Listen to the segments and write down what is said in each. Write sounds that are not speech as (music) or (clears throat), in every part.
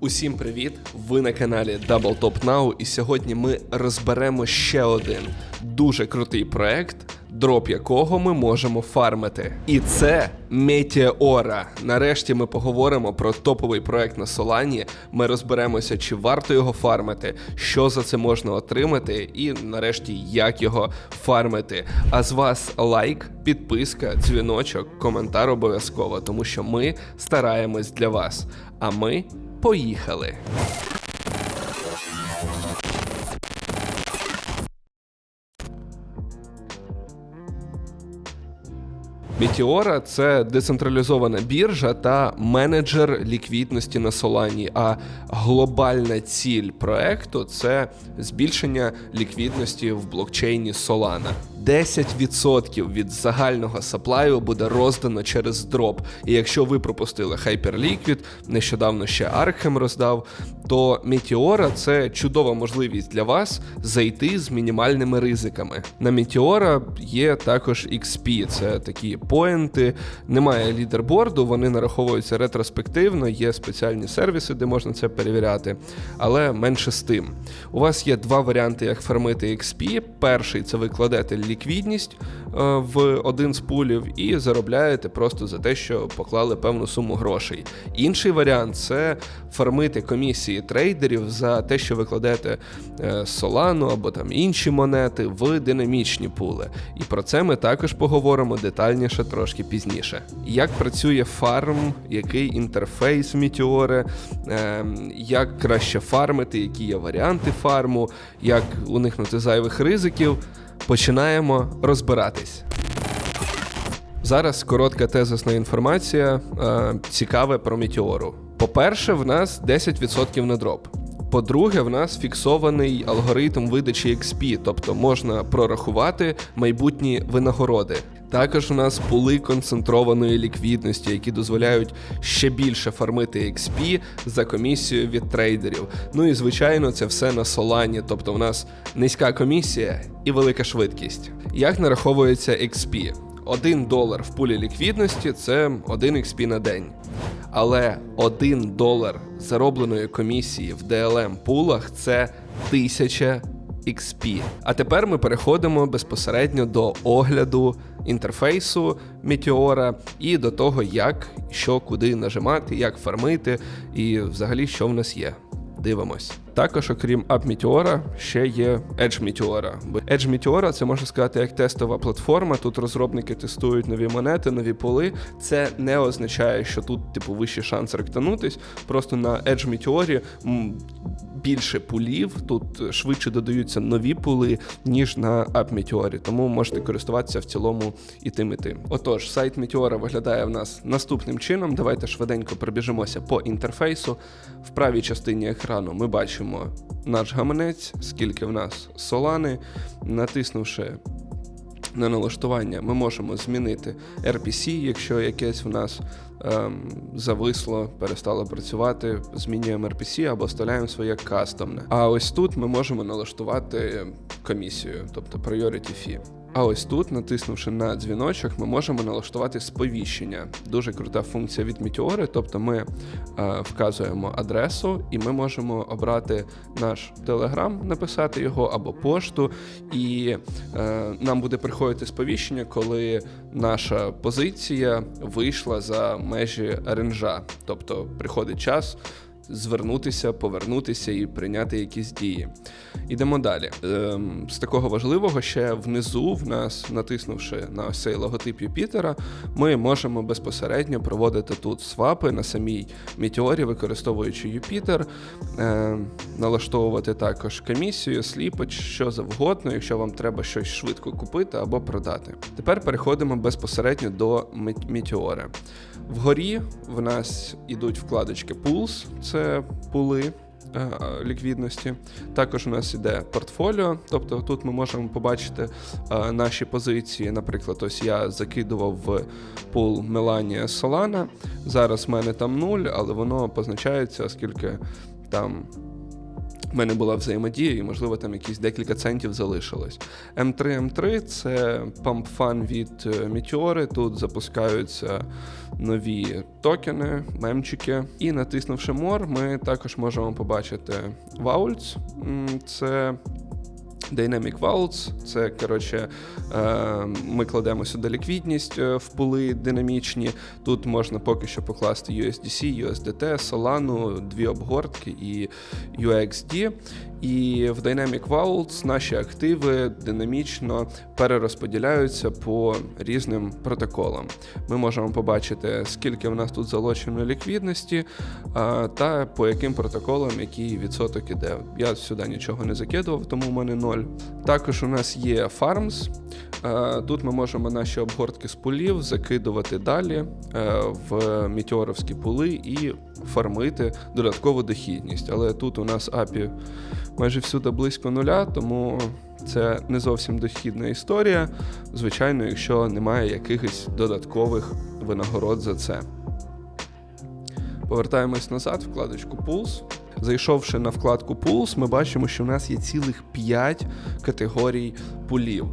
Усім привіт! Ви на каналі Double Top Now, і сьогодні ми розберемо ще один дуже крутий проект, дроп якого ми можемо фармити. І це Meteora. Нарешті ми поговоримо про топовий проект на Солані. Ми розберемося, чи варто його фармити, що за це можна отримати, і нарешті як його фармити. А з вас лайк, підписка, дзвіночок, коментар обов'язково, тому що ми стараємось для вас. А ми поїхали. Meteora – це децентралізована біржа та менеджер ліквідності на Солані. А глобальна ціль проекту це збільшення ліквідності в блокчейні Solana. 10% від загального саплаю буде роздано через дроп. І якщо ви пропустили Hyperliquid, нещодавно ще Arkham роздав, то Meteora – це чудова можливість для вас зайти з мінімальними ризиками. На Meteora є також XP, це такі поінти. Немає лідерборду, вони нараховуються ретроспективно, є спеціальні сервіси, де можна це перевіряти, але менше з тим. У вас є два варіанти, як фармити XP. Перший це ви кладете ліквідність е, в один з пулів і заробляєте просто за те, що поклали певну суму грошей. Інший варіант це фармити комісії трейдерів за те, що ви кладете е, Solana або там інші монети в динамічні пули. І про це ми також поговоримо детальніше трошки пізніше. Як працює фарм, який інтерфейс в е, як краще фармити, які є варіанти фарму, як уникнути зайвих ризиків. Починаємо розбиратись. Зараз коротка тезисна інформація, е, цікаве про Метеору. По-перше, в нас 10% на дроп. По-друге, в нас фіксований алгоритм видачі XP, тобто можна прорахувати майбутні винагороди. Також у нас пули концентрованої ліквідності, які дозволяють ще більше фармити XP за комісію від трейдерів. Ну і звичайно, це все на солані, тобто в нас низька комісія і велика швидкість. Як нараховується XP? 1 долар в пулі ліквідності це 1 XP на день. Але 1 долар заробленої комісії в DLM пулах це 1000 XP. А тепер ми переходимо безпосередньо до огляду інтерфейсу Meteora і до того, як що куди нажимати, як фармити, і взагалі що в нас є. Дивимось. Також, окрім Meteora, ще є Edge Meteora. Edge Meteora це можна сказати як тестова платформа. Тут розробники тестують нові монети, нові поли. Це не означає, що тут, типу, вищий шанс ректанутись. Просто на Edge Meteor більше пулів, тут швидше додаються нові пули, ніж на Meteor. Тому можете користуватися в цілому і тим, і тим. Отож, сайт Meteora виглядає в нас наступним чином. Давайте швиденько пробіжимося по інтерфейсу. В правій частині екрану ми бачимо наш гаманець, скільки в нас солани. Натиснувши на налаштування, ми можемо змінити RPC, якщо якесь в нас ем, зависло, перестало працювати, змінюємо RPC або вставляємо своє кастомне. А ось тут ми можемо налаштувати комісію, тобто priority fee. А ось тут, натиснувши на дзвіночок, ми можемо налаштувати сповіщення. Дуже крута функція від Meteor, тобто ми е, вказуємо адресу, і ми можемо обрати наш телеграм, написати його або пошту, і е, нам буде приходити сповіщення, коли наша позиція вийшла за межі ренжа. Тобто приходить час звернутися, повернутися і прийняти якісь дії. Ідемо далі. Ем, з такого важливого ще внизу, в нас, натиснувши на ось цей логотип Юпітера, ми можемо безпосередньо проводити тут свапи на самій Мітеорі, використовуючи Юпітер, ем, налаштовувати також комісію, сліпоч, що завгодно, якщо вам треба щось швидко купити або продати. Тепер переходимо безпосередньо до Мітеора. Вгорі в нас ідуть вкладочки Pools, це пули е, ліквідності. Також у нас іде портфоліо, тобто тут ми можемо побачити е, наші позиції. Наприклад, ось я закидував в пул Melania Solana. Зараз в мене там нуль, але воно позначається, оскільки там в мене була взаємодія, і, можливо, там якісь декілька центів залишилось. М3 М3 це пампфан від Мітіори. Meteor. Тут запускаються нові токени, мемчики. І натиснувши мор, ми також можемо побачити Vaults. Це Dynamic Vaults, це коротше, е, ми кладемо сюди ліквідність е, в пули динамічні. Тут можна поки що покласти USDC, USDT, Solana, дві обгортки і UXD. І в Dynamic Vaults наші активи динамічно перерозподіляються по різним протоколам. Ми можемо побачити, скільки в нас тут залучено ліквідності, та по яким протоколам який відсоток іде. Я сюди нічого не закидував, тому в мене 0. Також у нас є Farms. Тут ми можемо наші обгортки з пулів закидувати далі е, в мітеоровські пули і фармити додаткову дохідність. Але тут у нас API майже всюди близько нуля, тому це не зовсім дохідна історія. Звичайно, якщо немає якихось додаткових винагород за це. Повертаємось назад, вкладочку Pulse. Зайшовши на вкладку Pulse, ми бачимо, що в нас є цілих 5 категорій пулів.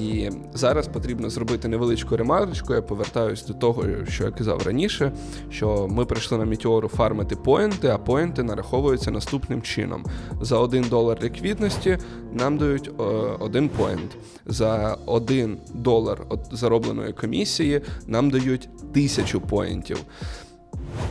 І зараз потрібно зробити невеличку ремарочку. Я повертаюсь до того, що я казав раніше, що ми прийшли на Мітеору фармити поінти, а поінти нараховуються наступним чином: за 1 долар ліквідності нам дають е, один поінт. За 1 долар заробленої комісії нам дають тисячу поінтів.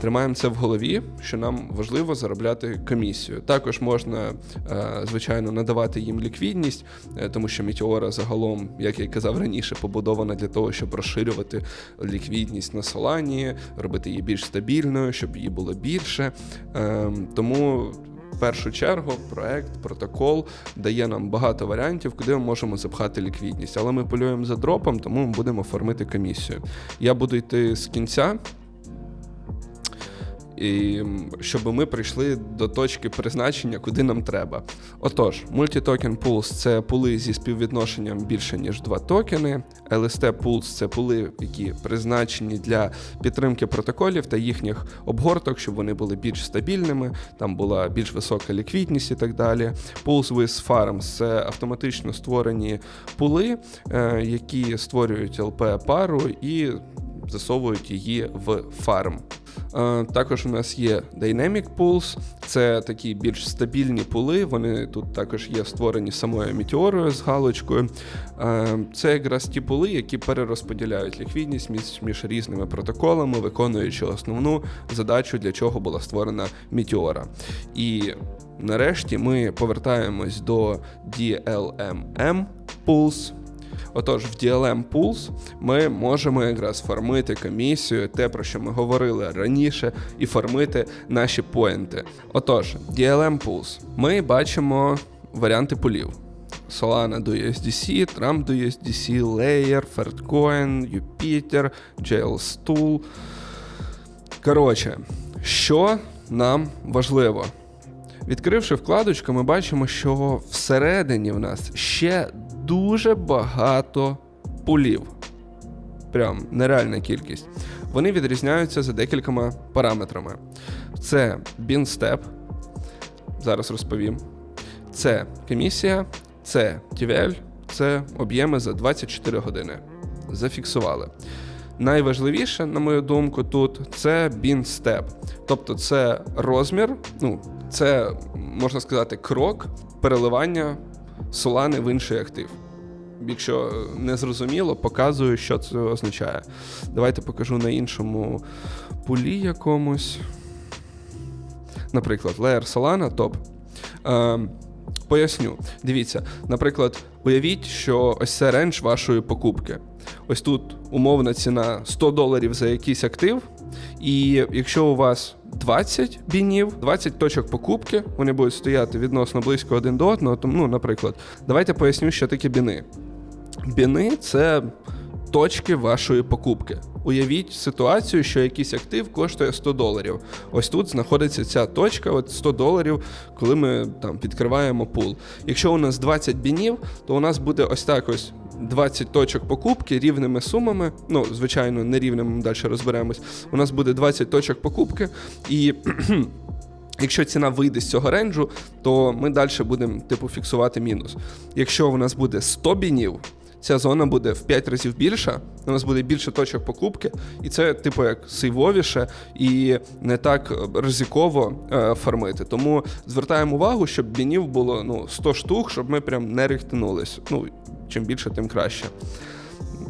Тримаємо це в голові, що нам важливо заробляти комісію. Також можна, е, звичайно, надавати їм ліквідність, е, тому що Мітеора загалом, як я й казав раніше, побудована для того, щоб розширювати ліквідність на Солані, робити її більш стабільною, щоб її було більше. Е, Тому. В першу чергу проект, протокол дає нам багато варіантів, куди ми можемо запхати ліквідність. Але ми полюємо за дропом, тому ми будемо формити комісію. Я буду йти з кінця, і щоб ми прийшли до точки призначення, куди нам треба. Отож, Multi-Token Pools – це пули зі співвідношенням більше ніж два токени. LST Pools – це пули, які призначені для підтримки протоколів та їхніх обгорток, щоб вони були більш стабільними, там була більш висока ліквідність і так далі. Pools with Farms – це автоматично створені пули, е, які створюють LP пару і засовують її в фарм. Е, Також у нас є Dynamic Pools, це такі більш стабільні пули. Вони тут також є створені самою мітеорою з галочкою. Е, Це якраз ті пули, які перерозподіляють ліквідність між, між різними протоколами, виконуючи основну задачу, для чого була створена мітеора. І нарешті ми повертаємось до DLMM Pools. Отож, в DLM Pools ми можемо якраз фармити комісію, те, про що ми говорили раніше, і фармити наші поінти. Отож, DLM Pools. Ми бачимо варіанти пулів. Solana до USDC, Trump до USDC, Layer, Faircoin, Jupiter, JL Stool. Коротше, що нам важливо? Відкривши вкладочку, ми бачимо, що всередині в нас ще дуже багато пулів. Прям нереальна кількість. Вони відрізняються за декількома параметрами. Це BinStep, зараз розповім. Це комісія, це TVL, це об'єми за 24 години. Зафіксували. Найважливіше, на мою думку, тут це BinStep. Тобто це розмір, ну, це, можна сказати, крок переливання солани в інший актив. Якщо не зрозуміло, показую, що це означає. Давайте покажу на іншому пулі якомусь. Наприклад, Layer Solana топ. Е, поясню. Дивіться, наприклад, уявіть, що ось це рендж вашої покупки. Ось тут умовна ціна 100 доларів за якийсь актив. І якщо у вас 20 бінів, 20 точок покупки, вони будуть стояти відносно близько один до одного. Тому, ну, наприклад, давайте поясню, що таке біни. Біни це точки вашої покупки. Уявіть ситуацію, що якийсь актив коштує 100 доларів. Ось тут знаходиться ця точка, от 100 доларів, коли ми там відкриваємо пул. Якщо у нас 20 бінів, то у нас буде ось так ось 20 точок покупки рівними сумами. Ну, звичайно, не рівними, ми далі розберемось. У нас буде 20 точок покупки, і (clears throat) Якщо ціна вийде з цього ренджу, то ми далі будемо типу фіксувати мінус. Якщо у нас буде 100 бінів, ця зона буде в 5 разів більша, у нас буде більше точок покупки, і це, типу, як сейвовіше і не так ризиково е, фармити. Тому звертаємо увагу, щоб бінів було ну, 100 штук, щоб ми прям не рихтанулись. Ну, чим більше, тим краще.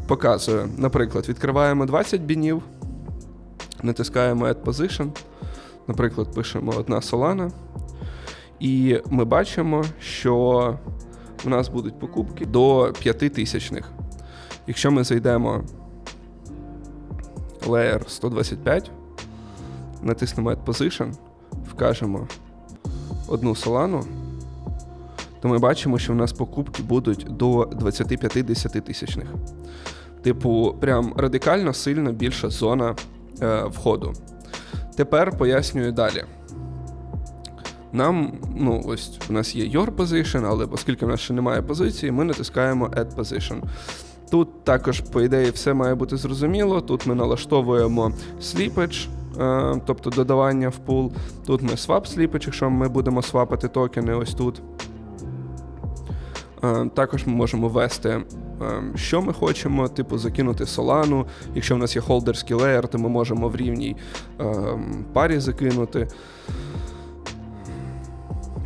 Показую. Наприклад, відкриваємо 20 бінів, натискаємо Add Position. Наприклад, пишемо одна Solana. І ми бачимо, що у нас будуть покупки до 5 тисячних. Якщо ми зайдемо Layer 125, натиснемо Add Position, вкажемо одну Solana, то ми бачимо, що в нас покупки будуть до 25-10 тисячних. Типу, прям радикально сильно більша зона е, входу. Тепер пояснюю далі. Нам, ну, ось у нас є Your Position, але оскільки в нас ще немає позиції, ми натискаємо Add Position. Тут також, по ідеї, все має бути зрозуміло. Тут ми налаштовуємо Slippage, е, тобто додавання в пул. Тут ми swap Slippage, якщо ми будемо свапати токени ось тут. Е, Також ми можемо ввести, е, що ми хочемо, типу закинути Solana. Якщо в нас є холдерський леєр, то ми можемо в рівній парі закинути.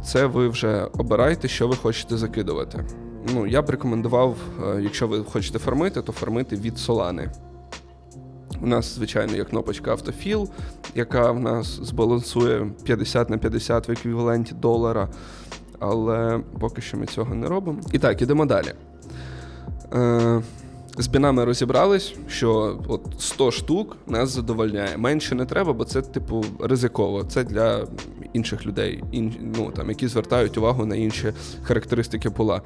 Це ви вже обирайте, що ви хочете закидувати. Ну, я б рекомендував, е, якщо ви хочете фармити, то фармити від Solana. У нас, звичайно, є кнопочка автофіл, яка в нас збалансує 50 на 50 в еквіваленті долара. Але поки що ми цього не робимо. І так, ідемо далі. Е, з бінами розібрались, що от 100 штук нас задовольняє. Менше не треба, бо це, типу, ризиково. Це для інших людей, ін, ну, там, які звертають увагу на інші характеристики пула.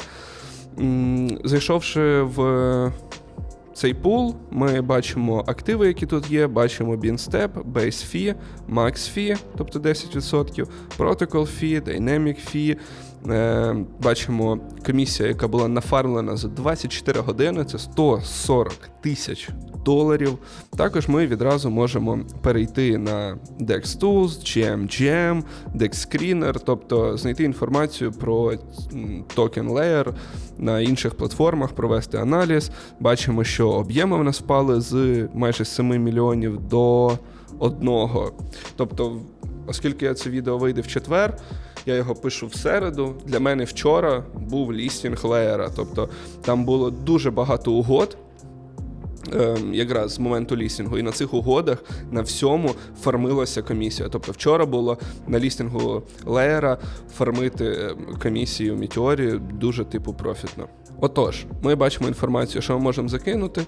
Зайшовши в цей пул, ми бачимо активи, які тут є, бачимо BeanStep, Base Fee, Max Fee, тобто 10%, Protocol Fee, Dynamic Fee. Е, бачимо комісія, яка була нафармлена за 24 години, це 140 тисяч доларів. Також ми відразу можемо перейти на DEX Tools, GMGM, DEX Screener, тобто знайти інформацію про токен Layer на інших платформах, провести аналіз. Бачимо, що об'єми в нас впали з майже 7 мільйонів до одного. Тобто, оскільки це відео вийде в четвер, я його пишу в середу. Для мене вчора був лістінг леєра. Тобто там було дуже багато угод. ем, Якраз з моменту лістінгу, і на цих угодах на всьому фармилася комісія. Тобто вчора було на лістінгу леєра фармити ем, комісію Мітеорі дуже типу профітно. Отож, ми бачимо інформацію, що ми можемо закинути,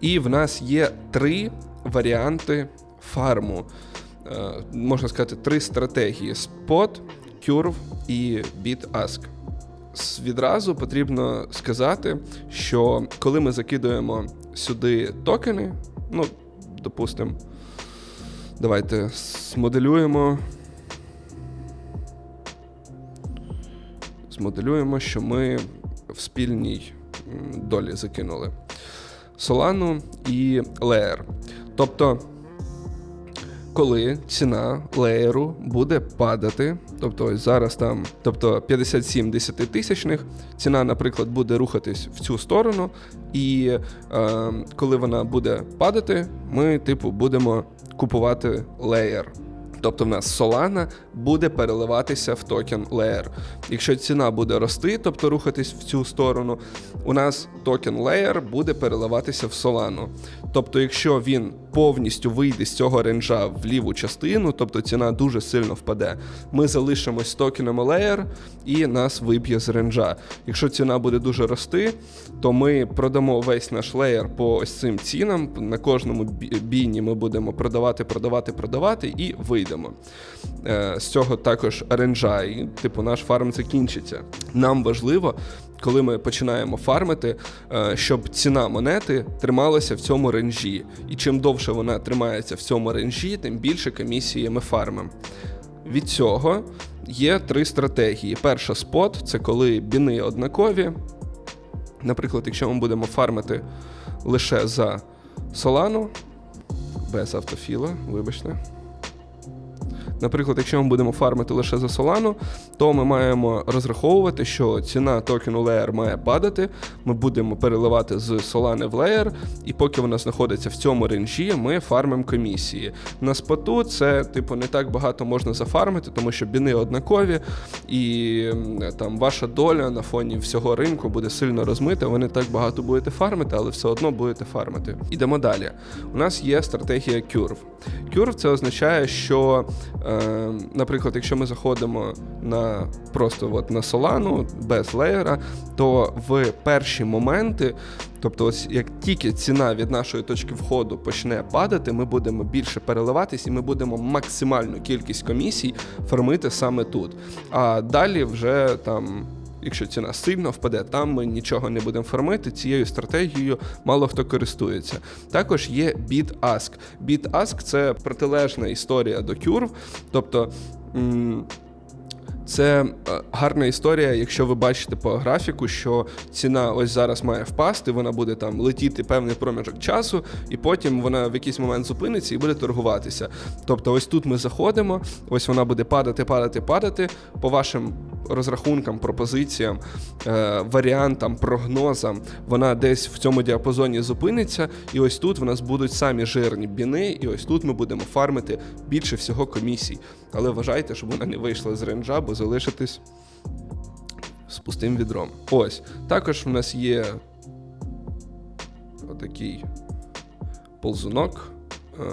і в нас є три варіанти фарму. Е, можна сказати, три стратегії: Spot, Curve і Bid-Ask. Відразу потрібно сказати, що коли ми закидуємо сюди токени, ну, допустимо, давайте змоделюємо. Змоделюємо, що ми в спільній долі закинули Solana і Layer. Тобто, коли ціна леєру буде падати, тобто ось зараз там, тобто 57 десятитисячних, ціна, наприклад, буде рухатись в цю сторону, і е, коли вона буде падати, ми, типу, будемо купувати леєр. Тобто в нас Solana буде переливатися в токен Layer. Якщо ціна буде рости, тобто рухатись в цю сторону, у нас токен Layer буде переливатися в Solana. Тобто, якщо він повністю вийде з цього ренджа в ліву частину, тобто ціна дуже сильно впаде, ми залишимось з токеном Layer і нас виб'є з ренджа. Якщо ціна буде дуже рости, то ми продамо весь наш леєр по ось цим цінам. На кожному бійні ми будемо продавати, продавати, продавати і вийдемо. З цього також ренджа, і типу наш фарм закінчиться. Нам важливо, коли ми починаємо фармити, е, щоб ціна монети трималася в цьому ренжі. І чим довше вона тримається в цьому ренжі, тим більше комісії ми фармимо. Від цього є три стратегії. Перша спот це коли біни однакові. Наприклад, якщо ми будемо фармити лише за Solana, без автофіла, вибачте. Наприклад, якщо ми будемо фармити лише за Solano, то ми маємо розраховувати, що ціна токену Layer має падати. Ми будемо переливати з Solana в Layer, і поки вона знаходиться в цьому ренжі, ми фармимо комісії. На споту це, типу, не так багато можна зафармити, тому що біни однакові, і там ваша доля на фоні всього ринку буде сильно розмита. Ви не так багато будете фармити, але все одно будете фармити. Ідемо далі. У нас є стратегія Curve. Curve це означає, що, е, наприклад, якщо ми заходимо на просто от на Solana без леєра, то в перші моменти, тобто, ось як тільки ціна від нашої точки входу почне падати, ми будемо більше переливатись і ми будемо максимальну кількість комісій фармити саме тут. А далі вже там. Якщо ціна сильно впаде, там ми нічого не будемо фармити. Цією стратегією мало хто користується. Також є bid-ask. Bid-ask – це протилежна історія до Curve, тобто. Це е, гарна історія, якщо ви бачите по графіку, що ціна ось зараз має впасти, вона буде там летіти певний проміжок часу, і потім вона в якийсь момент зупиниться і буде торгуватися. Тобто, ось тут ми заходимо, ось вона буде падати, падати, падати. По вашим розрахункам, пропозиціям, е, варіантам, прогнозам, вона десь в цьому діапазоні зупиниться, і ось тут в нас будуть самі жирні біни, і ось тут ми будемо фармити більше всього комісій. Але вважайте, щоб вона не вийшла з ренджа, бо залишитись з пустим відром. Ось. Також в нас є отакий ползунок. е,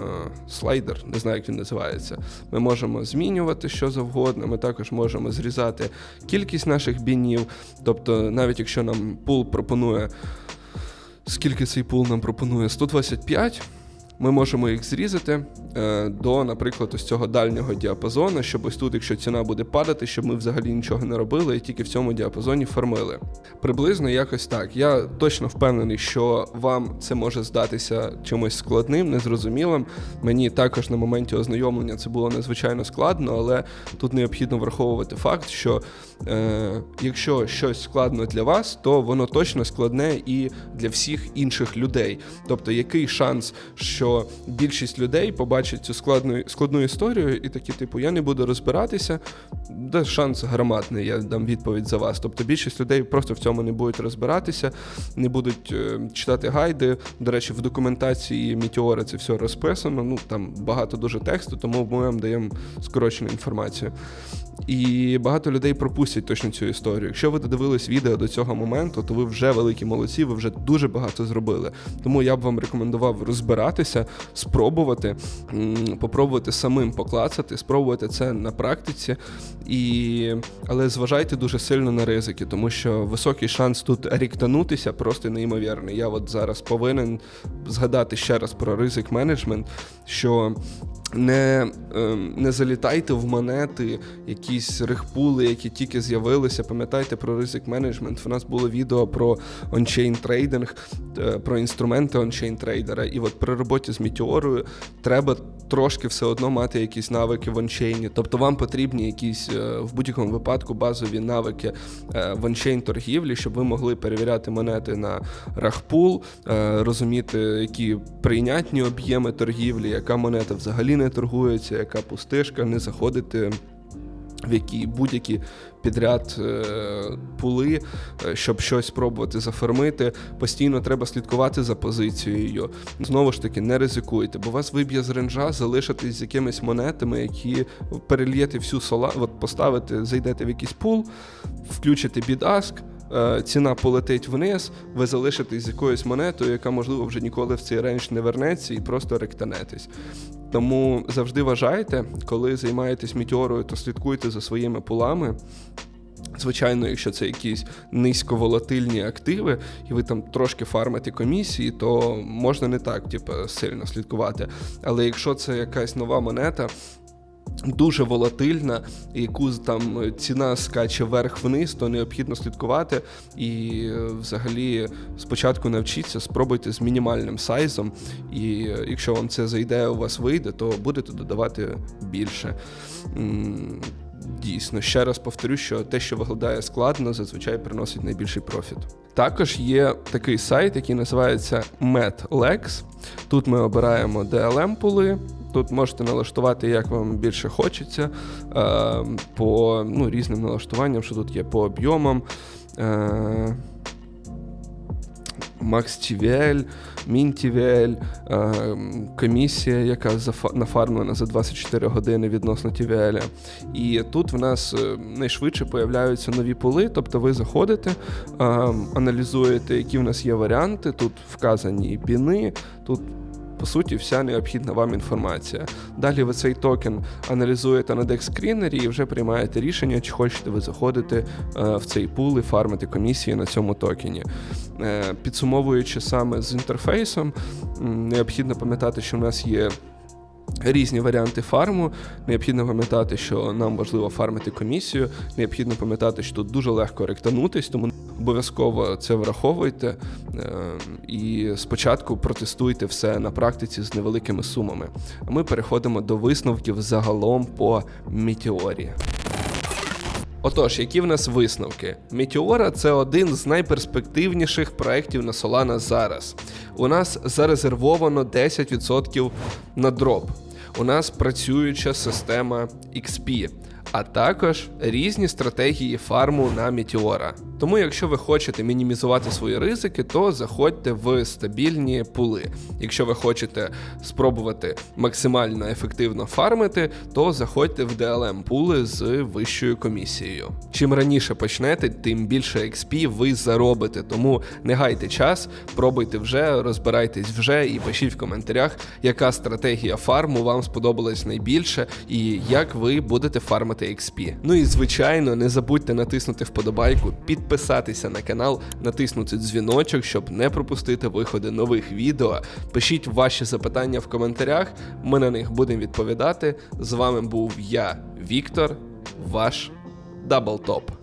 Слайдер, не знаю, як він називається. Ми можемо змінювати що завгодно. Ми також можемо зрізати кількість наших бінів. Тобто, навіть якщо нам пул пропонує, скільки цей пул нам пропонує? 125. Ми можемо їх зрізати е, до, наприклад, ось цього дальнього діапазону, щоб ось тут, якщо ціна буде падати, щоб ми взагалі нічого не робили і тільки в цьому діапазоні фармили. Приблизно якось так. Я точно впевнений, що вам це може здатися чимось складним, незрозумілим. Мені також на моменті ознайомлення це було надзвичайно складно, але тут необхідно враховувати факт, що е, якщо щось складно для вас, то воно точно складне і для всіх інших людей. Тобто, який шанс, що більшість людей побачить цю складну складну історію і такі, типу, я не буду розбиратися, де шанс громадний, я дам відповідь за вас. Тобто більшість людей просто в цьому не будуть розбиратися, не будуть е, читати гайди. До речі, в документації Мітеора це все розписано. Ну там багато дуже тексту, тому ми вам даємо скорочену інформацію. І багато людей пропустять точно цю історію. Якщо ви додивились відео до цього моменту, то ви вже великі молодці, ви вже дуже багато зробили. Тому я б вам рекомендував розбиратися, спробувати, попробувати самим поклацати, спробувати це на практиці. І... Але зважайте дуже сильно на ризики, тому що високий шанс тут ріктанутися просто неймовірний. Я от зараз повинен згадати ще раз про ризик менеджмент, що не, ем, не залітайте в монети, якісь рихпули, які тільки з'явилися. Пам'ятайте про ризик менеджмент. У нас було відео про ончейн трейдинг, про інструменти ончейн трейдера. І от при роботі з Мітеорою треба трошки все одно мати якісь навики в ончейні. Тобто вам потрібні якісь е, в будь-якому випадку базові навики е, в ончейн торгівлі, щоб ви могли перевіряти монети на рахпул, е, розуміти, які прийнятні об'єми торгівлі, яка монета взагалі не торгується, яка пустишка, не заходити. В які будь-які підряд е, пули, е, щоб щось спробувати зафармити, постійно треба слідкувати за позицією. Знову ж таки, не ризикуйте, бо вас виб'є з ренжа, залишитись з якимись монетами, які перельєте всю сола, от поставите, зайдете в якийсь пул, включите бідаск. е, Ціна полетить вниз, ви залишитесь з якоюсь монетою, яка, можливо, вже ніколи в цей рейндж не вернеться, і просто ректанетесь. Тому завжди вважайте, коли займаєтесь мітеорою, то слідкуйте за своїми пулами. Звичайно, якщо це якісь низьковолатильні активи, і ви там трошки фармите комісії, то можна не так, типу, сильно слідкувати. Але якщо це якась нова монета. Дуже волатильна, яку там ціна скаче вверх-вниз, то необхідно слідкувати. І е, взагалі спочатку навчіться, спробуйте з мінімальним сайзом. І е, якщо вам це зайде, у вас вийде, то будете додавати більше. Дійсно, ще раз повторю, що те, що виглядає складно, зазвичай приносить найбільший профіт. Також є такий сайт, який називається MetLex. Тут ми обираємо DLM пули, Тут можете налаштувати, як вам більше хочеться, е, по ну, різним налаштуванням, що тут є по об'ємам. Max TVL, Min TVL, е, комісія, яка нафармлена за 24 години відносно TVL. І тут в нас е, найшвидше появляються нові пули, тобто ви заходите, е, аналізуєте, які в нас є варіанти. Тут вказані і біни, тут. По суті, вся необхідна вам інформація. Далі ви цей токен аналізуєте на декскрінері і вже приймаєте рішення, чи хочете ви заходити е, в цей пул і фармити комісії на цьому токені. Е, підсумовуючи саме з інтерфейсом, необхідно пам'ятати, що в нас є. Різні варіанти фарму. Необхідно пам'ятати, що нам важливо фармити комісію. Необхідно пам'ятати, що тут дуже легко ректанутись, тому обов'язково це враховуйте. Е, І спочатку протестуйте все на практиці з невеликими сумами. А ми переходимо до висновків загалом по метеорі. Отож, які в нас висновки? Meteora – це один з найперспективніших проєктів на Solana зараз. У нас зарезервовано 10% на дроп. У нас працююча система XP, а також різні стратегії фарму на Meteora. Тому, якщо ви хочете мінімізувати свої ризики, то заходьте в стабільні пули. Якщо ви хочете спробувати максимально ефективно фармити, то заходьте в DLM пули з вищою комісією. Чим раніше почнете, тим більше XP ви заробите. Тому не гайте час, пробуйте вже, розбирайтесь вже і пишіть в коментарях, яка стратегія фарму вам сподобалась найбільше і як ви будете фармити XP. Ну і звичайно, не забудьте натиснути вподобайку, підписатися на канал, натиснути дзвіночок, щоб не пропустити виходи нових відео. Пишіть ваші запитання в коментарях, ми на них будемо відповідати. З вами був я, Віктор, ваш Даблтоп.